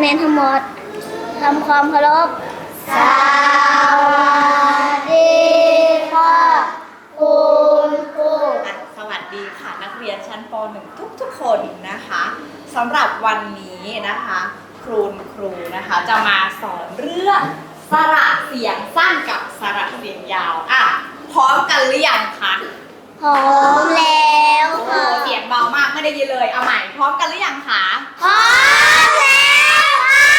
เรียนทั้งหมดทำความเคารพสวัสดีค่ะคุณครูอะสวัสดีค่ะนักเรียนชั้นป .1 ทุกทุกๆคนนะคะสำหรับวันนี้นะคะ ครูนครูนะคะจะมาสอนเรื่องสระเสียงสั้นกับสระเสียงยาวอะพร้อมกันหรือยังคะพร้อมแล้วโอ้โหค่ะเสียงเบามากไม่ได้ยินเลยเอาใหม่พร้อมกันหรือยังคะพร้อมแล้วค่ะ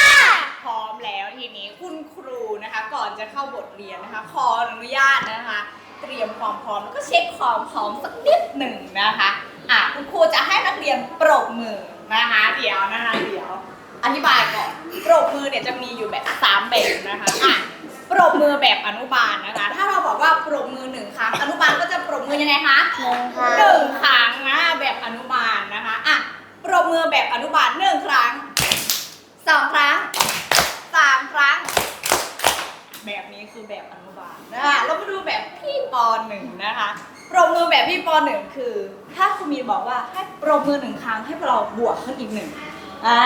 พร้อมแล้วทีนี้คุณครูนะคะ ก่อน จะเข้าบทเรียนนะคะ ขออนุญาตนะคะ เตรียมความพร้อมแล้วก็เช็คความพร้อมสักนิดหนึ่งนะคะอะคุณครูจะให้นักเรียนปรบมือนะคะ เดี๋ยวนะคะเดี๋ยว อธิบายก่อนปรบมือเนี่ยจะมีอยู่แบบสามแบบนะคะอะปรบมือแบบอนุบาลนะคะ ถ้าเราบอกว่าปรบมือหนึ่งครั้งอนุบาลก็จะปรบมือยังไงคะหนึ่งค่ะหนึ่งครั้งนะแบบอนุบาลนะคะอะปรบมือแบบอนุบาลหนึ่งครั้งสองครั้งสามครั้ง แบบนี้ คือแบบอนุบาลนะคะเรามาดูแบบพี่ปหนึ่งนะคะปรบมือแบบพี่ปหนึ่งคือ ถ้าคุณมีนบอกว่าให้ปรบมือหนึ่งครั้งให้เราบวกขึ้นอีกหนึ่งอ่า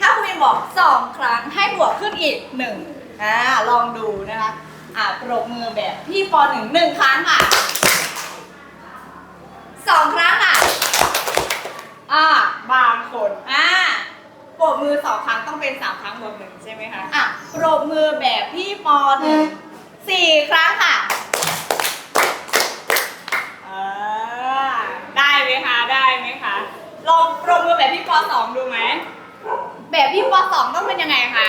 ถ้าคุณมีนบอกสองครั้งให้บวกขึ้นอีกหนึ่งอ่าลองดูนะคะอ่าปรบมือแบบพี่ปหนึ่งหนึ่งครั้งค่ะ สองครั้งอะ อ่า บางคน อ่าปรบมือสองครั้งต้องเป็นสามครั้งบวกหนึ่งใช่ไหมคะ อะปรบมือแบบพี่ปอหนึ่งสี่ครั้งค่ะอ่าได้ไหมคะ ได้ไหมคะ ลองปรบมือแบบพี่ปอสองดูไหม แบบพี่ปอสองต้องเป็นยังไงคะ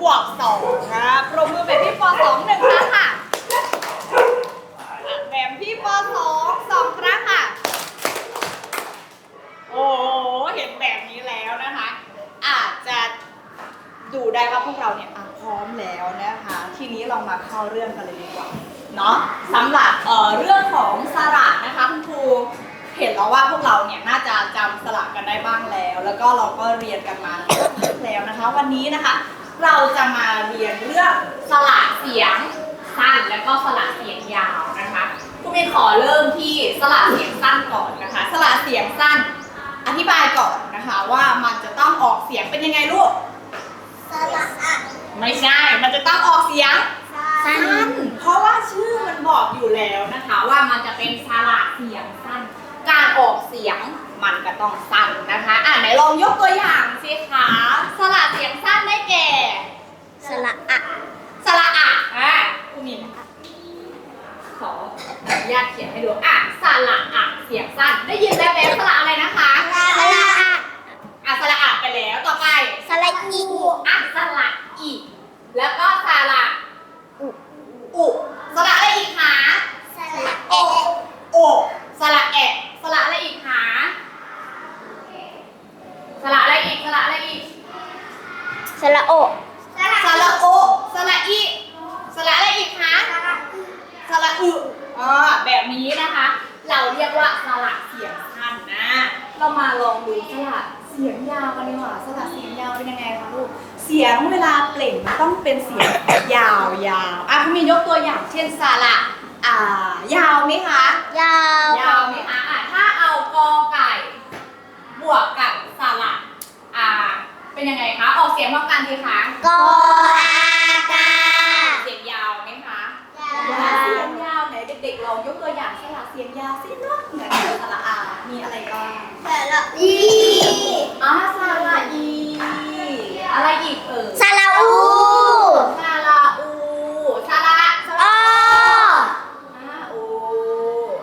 บวกสองนะปรบมือแบบพี่ปอสองหนึ่งครั้งค่ะ แบบพี่ปสองสองครั้งค่ะ โอ้โหเห็นแบบนี้แล้วนะคะ อาจจะดูได้ว่าพวกเราเนี่ยอะพร้อมแล้วนะคะ ทีนี้เรามาเข้าเรื่องกันเลยดีกว่า เนาะสำหรับเอ่อเรื่องของสระนะคะคุณครู เห็นแล้วว่าพวกเราเนี่ยน่าจะจำสระกันได้บ้างแล้ว แล้วก็เราก็เรียนกันมาแล้วนะคะ วันนี้นะคะ เราจะมาเรียนเรื่องสระเสียงสั้นแล้วก็สระเสียงยาวนะคะคุณเมย์ขอเริ่มที่สระเสียงสั้นก่อนนะคะ สระเสียงสั้น อธิบายก่อนนะคะว่ามันจะต้องออกเสียงเป็นยังไงลูกสระอะไม่ใช่ มันจะต้องออกเสียงสั้นสั้นเพราะว่าชื่อมันบอกอยู่แล้วนะคะ ว่ามันจะเป็นสระเสียงสั้น การออกเสียงมันก็ต้องสั้นนะคะ อะไหนลองยกตัวอย่างสิคะสระเสียงสั้นได้แก่ สระอะ สระอะอะคุณมินขออนุญาตเขียนให้ดูอะสระอะเสียงสั้น ได้ยินแล้วแบบสระอะไรนะคะ สระอะ อะสระอะไปแล้ว ต่อไป สระอี อะสระอีแล้วก็สระ อุ อุสระอะไรอีกคะ สระเอะ โอสระแอะสระอะไรอีกคะสระอะไรอีกสระอะไรอีก สระโอสระโอสระอีสระอะไรอีกคะสระอึอ่าแบบนี้นะคะ เราเรียกว่าสระเสียงสั้นนะ เรามาลองดูสระเสียงยาวกันดีกว่าสระเสียงยาวเป็นยังไงคะลูกเสียงเวลาเปล่งมันต้องเป็นเสียงยาวยาวๆอะคุณมียกตัวอย่างเช่นสระอ่ายาวไหมคะยาวยาวไหมคะอะถ้าเอากอไก่ บวกกับสระอ่า เป็นยังไงคะ ออกเสียงพร้อมกันดีคะกออากาเสียงยาวไหมคะยาวเสียงยาวไหนเด็กๆลองยกตัวอย่างสระเสียงยาวสิเนาะเหมือนสระอามีอะไรบ้างสระอีอ่าสระอี อะไรอีกเอ่ย สระอู สระอูสระ อ อาอู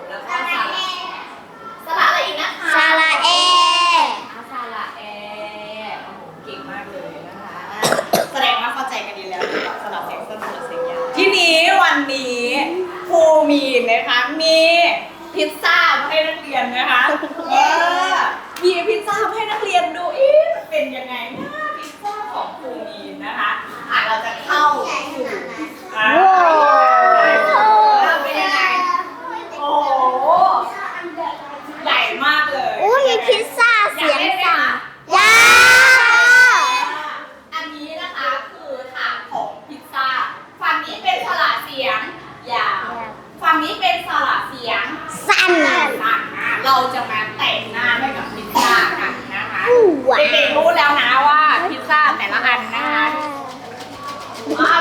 แล้วก็สระสระอะไรอีกนะคะ สระเอ อาซาละแอร์โอ้โหเก่งมากเลยนะคะ แสดงว่าเข้าใจกันดีแล้วเกี่ยวกับสลับเสียงสั้นสลับเสียงยาวทีนี้วันนี้ครูมีนะคะ มีพิซซ่ามาให้นักเรียนนะคะเออมีพิซซ่ามาให้นักเรียนดูเอ๊ะเป็นยังไงนะพิซซ่าของครูมีนนะคะอะเราจะเข้าสู่อ่าเป็นยังไงโอ้โหใหญ่มากเลย อู้มีพิซซ่าเสียงสั่งยาว อันนี้นะคะคือถามของพิซซ่า ฝั่งนี้เป็นสระเสียงยาว ฝั่งนี้เป็นสระเสียง สั้น สั้นอะเราจะมาแต่งหน้าให้กับพิซซ่ากันนะคะ ว้าว เด็กๆรู้แล้วนะว่าพิซซ่าแต่ เอา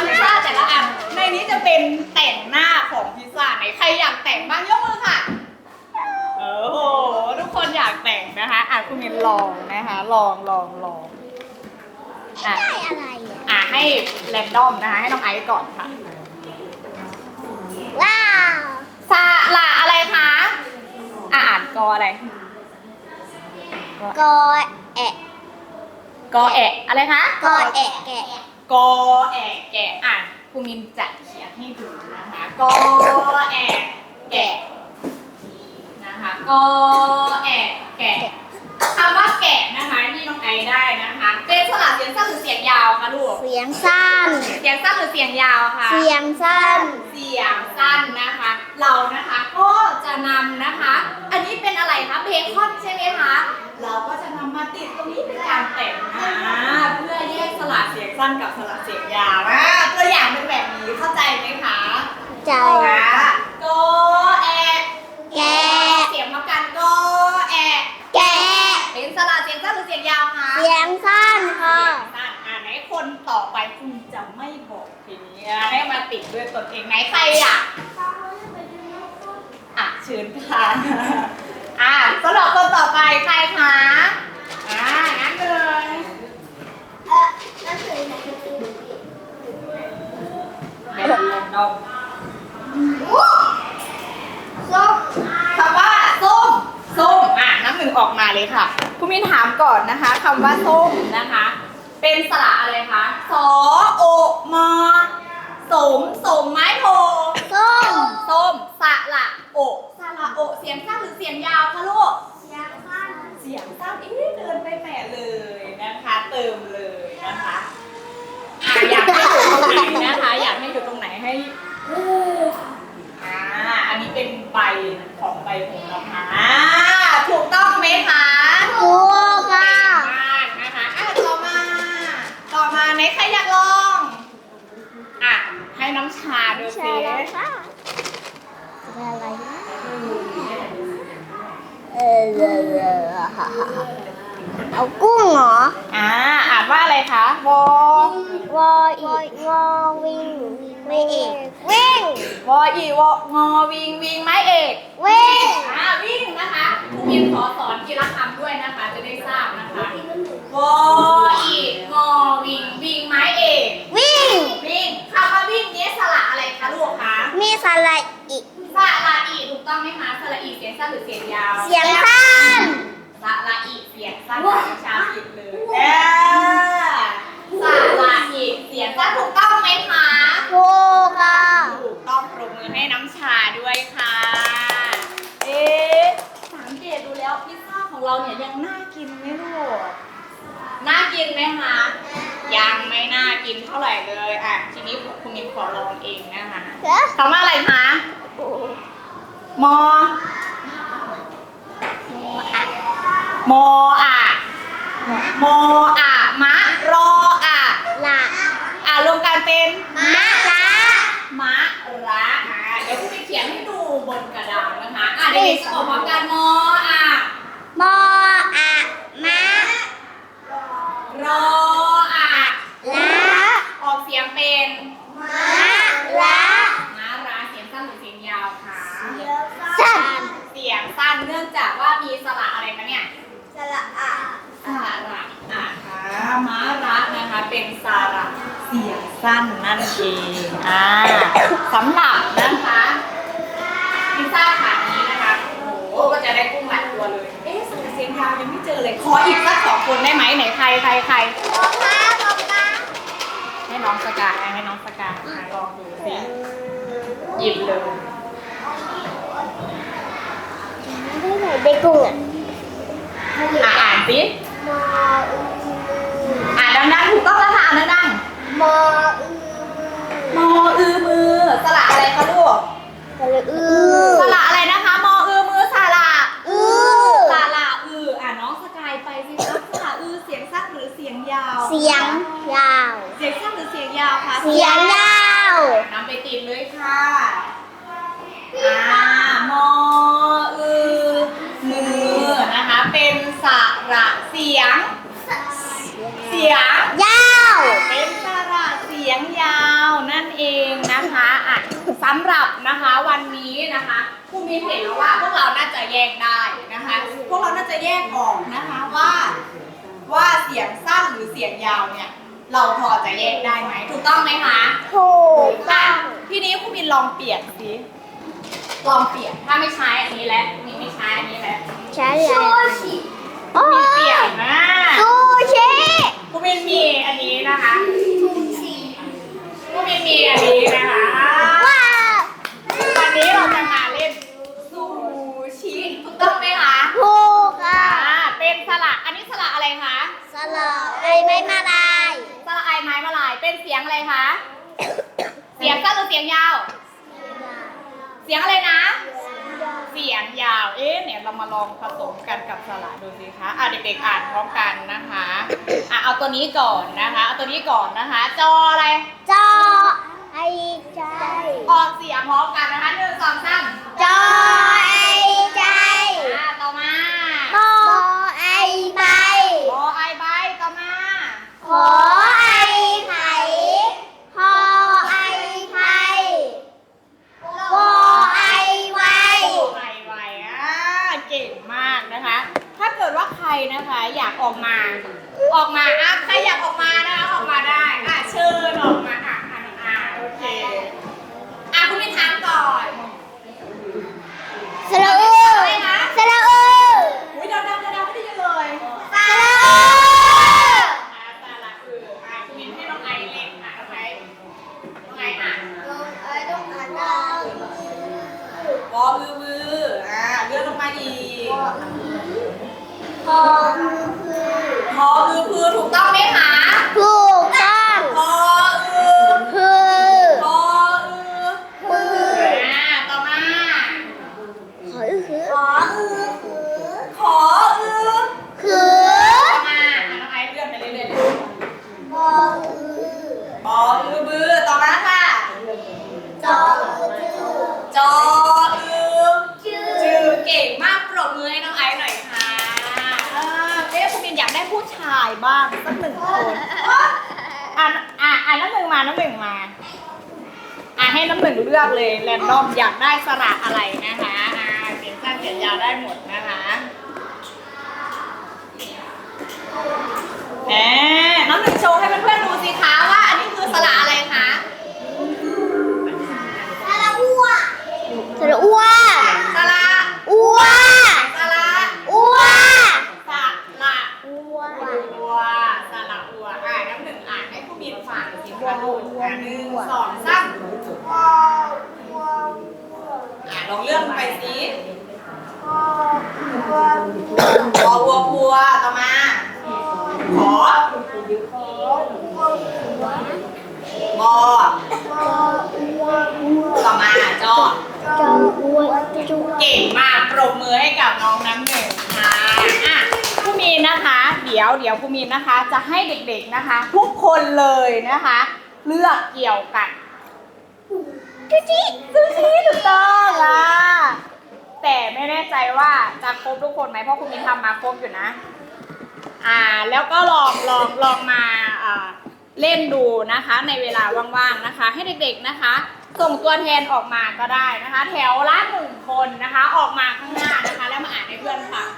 พิซซ่าแต่ละอัน ในนี้จะเป็นแต่งหน้าของพิซซ่าไหนใคร อยากแต่งบ้างยกมือค่ะโอ้โหทุกคนอยากแต่งนะคะอะคุณมินลองนะคะ ลองลองลองอะได้อะไรอะอะให้แรนดอมนะคะให้น้องไอซ์ก่อนค่ะว้าวสระอะไรคะอะอ่านกออะไรกอแอะกอแอะอะไรคะกอแอะแกะกอแอะแกะอ่านคุณมินจะเขียนให้ดูนะคะกอแอะแกะนะคะ กอแอะแกะคำว่าแกะนะคะที่น้องไอได้นะคะเป็นสระเสียงสั้นหรือเสียงยาวคะลูก เสียงสั้น เสียงสั้นหรือเสียงยาวคะเสียงสั้น เสียงสั้นนะคะ เรานะคะก็จะนำนะคะ อันนี้เป็นอะไรคะเบคอนใช่ไหมคะ เราก็จะนำมาติดตรงนี้เป็นการแต่งหน้าเพื่อแยกสลัดเสียงสั้นกับสลัดเสียงยาวนะตัวอย่างเป็นแบบนี้เข้าใจไหมคะ ใจ นะโกแอะ แกะ เสียงมากันโกแอะ แกะ เป็นสลัดเสียงสั้นหรือเสียงยาวคะ เสียงสั้นค่ะ สั้นอ่าไหนคนต่อไปคุณจะไม่บอกทีนี้อะให้มา ติดด้วยตนเองไหนใครอะอะเชิญค่ะอะสำหรับคนต่อไปใครคะอ่างั้นเลยเออนั่นคือไหนเดี๋ยวลองดมส้มคำว่าส้มส้มอะน้ำหนึ่งออกมาเลยค่ะคุณมินถามก่อนนะคะคำว่าส้มนะคะ เป็นสระอะไรคะสอโอมอส มสมไม้โพส้มส้มสระโอกสระโอกเสียงสั้นหรือเสียงยาวคะลูก เสียงสั้น เสียงสั้นอีเดินไปแหม่เลยนะคะ เติมเลย ห้น้ำชาดูใช่สิแล้วค่ะอะไรนะเออเออเออฮ่าฮ่าฮ่าเอากุ้งเหรอ อ่า อ่านว่าอะไรคะวอวออีวอวิ่งไม่เอกวิ่งวออีวองอวิงวิงไม้เอกวิ่งอ่าวิ่งนะคะครูพิมขอสอนกีฬาคำด้วยนะคะ จะได้ทราบนะคะวออีงอวิงวิงไม้เอกวิ่ง วิ่งคำว่าวิ่งนี้สระอะไร คะลูกคะมีสระอีกสระอีถูกต้องไหมคะสระอีเสียงสั้นหรือเสียงยาว เสียงสั้น มออะมออะมะรออะละอะรวมกันเป็นมะละมะระอะเดี๋ยวคุณไปเขียนให้ดูบนกระดาษนะคะอะเด็กๆจะบอกพร้อมกันมออะมออะมะรออะละออกเสียงเป็นมะละมะระเสียงสั้นหรือเสียงยาวคะสั้นเสียงสั้นเนื่องจากว่ามีสระอะไรคะเนี่ย สระอะ สระอะค่ะมะระ นะคะเป็นสระเสียงสั้นนั่นเองอ่าสำหรับนะคะพิซซ่าถาดนี้นะคะโอ้โหก็จะได้กุ้งหลายตัวเลย เอ๊ะสระเสียงยาวยังไม่เจอเลย ขออีกสักสองคนได้ไหมไหนใครใครใครลงมาลงมาให้น้องสกายให้น้องสกายอะลองดูสิหยิบเลยได้ไหนได้กุ้งอะอะอ่านสิมออือ่านดังๆถูก มออืๆมออือมือสระอะไรคะลูกสระอือสระอะไรนะคะ มออือมือสระอือสระอืออะน้องสกายไปสิครับสระอือเสียงสั้นหรือเสียงยาว เสียงยาว เสียงสั้นหรือเสียงยาวคะเสียงยาวนำไปติดเลยค่ะอ่ามออือมือนะคะ เป็นสระเสียง เสียง ยาว เป็นสระเสียงยาว สำหรับนะคะวันนี้นะคะครูมีเห็นแล้วว่าพวกเราน่าจะแยกได้นะคะ พวกเราน่าจะแยกออกนะคะว่าว่าเสียงสั้นหรือเสียงยาวเนี่ยเราพอจะแยกได้ไหมถูกต้องไหมคะถูกอะทีนี้ครูมินลองเปลี่ยนสิลองเปลี่ยนถ้าไม่ใช้อันนี้แล้วมีไม่ใช้อันนี้แล้วใช่เลยโอ้มีเปลี่ยนนะซูชิครูมินมีอันนี้นะคะครูมินมีอันนี้นะคะ ว้าว วันนี้เราจะมาเล่นซูชิถูกต้องไหมคะ ถูกอะ อ่าเป็นสระอันนี้สระอะไรคะ สลับ ไอ้ไม่มาลายสระไอไม้มาลาย เป็นเสียงอะไรคะ เสียงสั้นหรือเสียงยาว เสียงอะไรนะ เสียงยาว เอ๊ะเนี่ยเรามาลองผสมกันกับสระดูสิคะอะเด็กๆอ่านพร้อมกันนะคะอะเอาตัวนี้ก่อนนะคะ เอาตัวนี้ก่อนนะคะ จออะไร จอไอ้ใจ ออกเสียงพร้อมกันนะคะหนึ่งสองสามจอไอ้ใจ อะต่อมา บอไอ้ใบบ อไอใบต่อมา ขอไอ้ไผ่พอไอ้ไผ่วอไอ้ไว ไวไวอะเก่งมากนะคะ ถ้าเกิดว่าใครนะคะอยากออกมา ออกมาอะใครอยากออกมานะคะออกมาได้อะเชิญออกมาอะอะอะโอเคอะคุณมินถามก่อน สระอือสระอือ อุ้ยเดาเดาเดาเดาไม่ได้ยินเลย สระอือ อะสาระคืออะคุณมินให้น้องไอเล่นค่ะน้องไอน้องไออ่าน ไอ้ต้องอ่านได้ วอบือบืออะเลื่อนลงมาอีก พอคือ พออือพือถูกต้องไหมคะ ถูกต้อง พออือ คือ พออือ คือ อ่าต่อมา ข ออือคือขออือคือขออือคือต่อมาน้องไอซ์เลื่อนไปเรื่อยๆเลยบออือปออือบือต่อมาค่ะ จอคือจออือชื่อจือเก่งมากปรบมือให้น้องไอซ์หน่อยค่ะอ่าเอ๊ะคุณมินอยากได้ผู้ชายบ้างสักหนึ่งคนอ่านอะอ่านน้ำหนึ่งมาน้ำหนึ่งมาอะให้น้ำหนึ่งเลือกเลยแรนดอมอยากได้สระอะไรนะคะอ่า เสียงสั้นเสียงยาวได้หมดนะคะแหมน้ำหนึ่งโชว์ให้เพื่อนๆดูสิคะว่าอันนี้คือสระอะไรคะสระอัวสระอัวสระอัวสระอัวสระอัวอัวสระอัวอ่าน้ำหนึ่งอ่านให้ผู้บินฟังสิคะลูกอ่าหนึ่งสองสามอ่าลองเลื่อนไปสิพอวัวพัวต่อมา ขอ บอ ต่อมาจอ จออัวจู เก่งมากปรบมือให้กับน้องน้ำหนึ่งค่ะอะผู้มีนนะคะ เดี๋ยวเดี๋ยวผู้มีนนะคะ จะให้เด็กๆนะคะ ทุกคนเลยนะคะ เลือกเกี่ยวกับซูชิซูชิถูกต้องอะแต่ไม่แน่ใจว่าจะครบทุกคนไหมเพราะคุณมินทำมาครบอยู่นะ อ่า แล้วก็ลองลองลองมาอ่า เล่นดูนะคะ ในเวลาว่างๆนะคะ ให้เด็กๆนะคะ ส่งตัวแทนออกมาก็ได้นะคะ แถวละหนึ่งคนนะคะ ออกมาข้างหน้านะคะ แล้วมาอ่านให้เพื่อนฟัง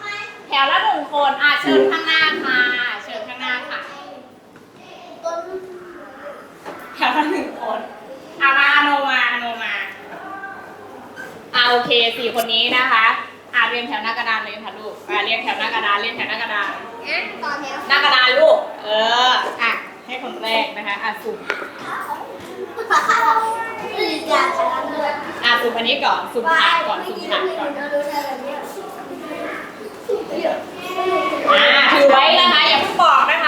แถวละหนึ่งคนอ่าเชิญข้างหน้าค่ะ เชิญข้างหน้าค่ะ แถวละหนึ่งคนอามาอาโนมาอาโนมาอ่าโอเคสี่คนนี้นะคะอ่าเรียงแถวหน้ากระดานเลยค่ะลูกอ่าเรียงแถวหน้ากระดานเรียงแถวหน้ากระดาน ต่อแถว หน้ากระดานลูก เออ อะ ให้คนแรกนะคะอาสุ่อาสุ่อันนี้ก่อนสุ่มผักก่อนสุ่มผักก่อนอ่าถือไว้นะคะอย่าเพิ่งบอกนะคะ